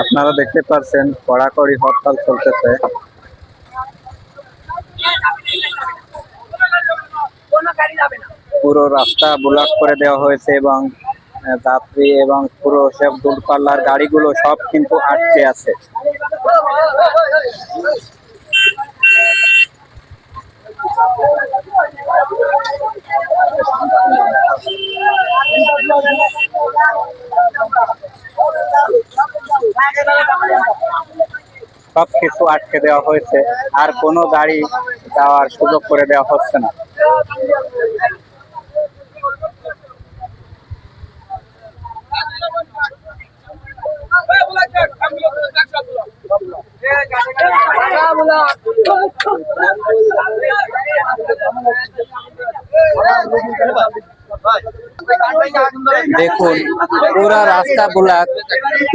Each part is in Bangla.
আপনারা দেখতে পাচ্ছেন কড়াকড়ি হরতাল চলতেছে। পুরো রাস্তা ব্লক করে দেওয়া হয়েছে এবং যাত্রী এবং পুরো সব দূরপাল্লার গাড়িগুলো সব কিন্তু আটকে আছে। সব কিছু আটকে দেওয়া হয়েছে আর কোনো গাড়ি যাওয়ার সুযোগ করে দেওয়া হচ্ছে না। দেখুন, পুরা রাস্তা ব্লক,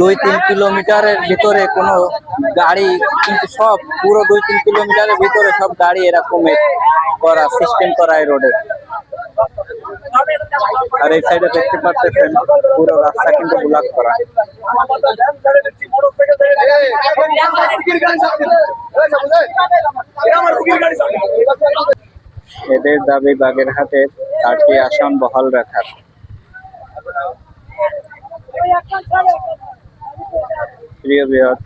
দুই তিন কিলোমিটারের ভিতরে কোনো গাড়ি, কিন্তু সব, পুরো দুই তিন কিলোমিটারের ভিতরে সব গাড়ি এরকমের করা সিস্টেম করা এই রোডে আর এই সাইডে দেখতে পাচ্ছেন, পুরো রাস্তা কিন্তু ব্লক করা। এদের দাবি বাগেরহাটের চারটি আসন বহাল রাখার। প্রিয় বিহার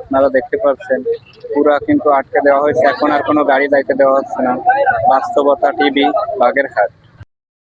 আপনারা দেখতে পাচ্ছেন, পুরা কিন্তু আটকে দেওয়া হয়েছে। এখন আর কোনো গাড়ি দায়িত্ব দেওয়া হচ্ছে না। বাস্তবতা টিভি বাঘের বাগেরহাট।